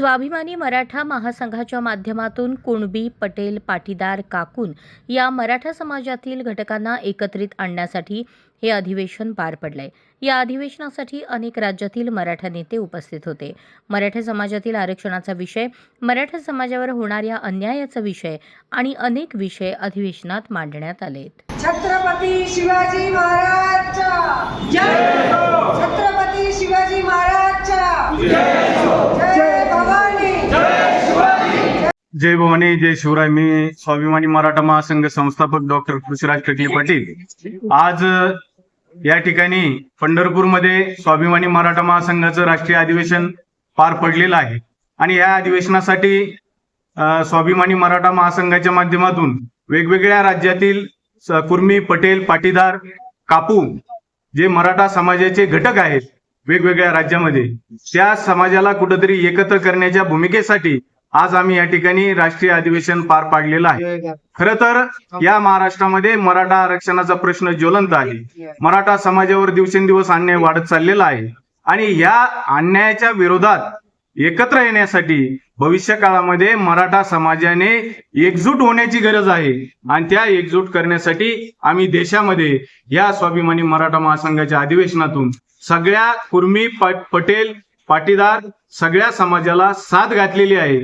स्वाभिमानी मराठा महासंघाच्या माध्यमातून कुणबी पटेल पाटीदार काकून या मराठा समाजातील घटकांना एकत्रित आणण्यासाठी हे अधिवेशन पार पडलंय. या अधिवेशनासाठी अनेक राज्यातील मराठा नेते उपस्थित होते. मराठा समाजातील आरक्षणाचा विषय मराठा समाजावर होणाऱ्या अन्यायाचा विषय आणि अनेक विषय अधिवेशनात मांडण्यात आलेत. छत्रपती शिवाजी महाराज छत्रपती शिवाजी महाराजच्या जय भवानी जय भवानी जय शिवराय. मी स्वाभिमानी मराठा महासंघ संस्थापक डॉक्टर पृथ्वीराज टकले पाटील. आज या ठिकाणी पंढरपूरमध्ये स्वाभिमानी मराठा महासंघाचं राष्ट्रीय अधिवेशन पार पडलेलं आहे. आणि या अधिवेशनासाठी स्वाभिमानी मराठा महासंघाच्या माध्यमातून वेगवेगळ्या राज्यातील कुर्मी पटेल पाटीदार कापू जे मराठा समाजाचे घटक आहेत वेगवेगळ्या राज्यामध्ये त्या समाजाला कुठंतरी एकत्र करण्याच्या भूमिकेसाठी आज आम्ही या ठिकाणी राष्ट्रीय अधिवेशन पार पाडलेलं आहे. खर तर या महाराष्ट्रामध्ये मराठा आरक्षणाचा प्रश्न ज्वलंत आहे. मराठा समाजावर दिवसेंदिवस अन्याय वाढत चाललेला आहे. आणि या अन्यायाच्या विरोधात एकत्र येण्यासाठी भविष्य काळामध्ये मराठा समाजाने एकजूट होण्याची गरज आहे. आणि त्या एकजूट करण्यासाठी आम्ही देशामध्ये या स्वाभिमानी मराठा महासंघाच्या अधिवेशनातून सगळ्या कुर्मी पटेल पाटीदार सगळ्या समाजाला साथ घातलेली आहे.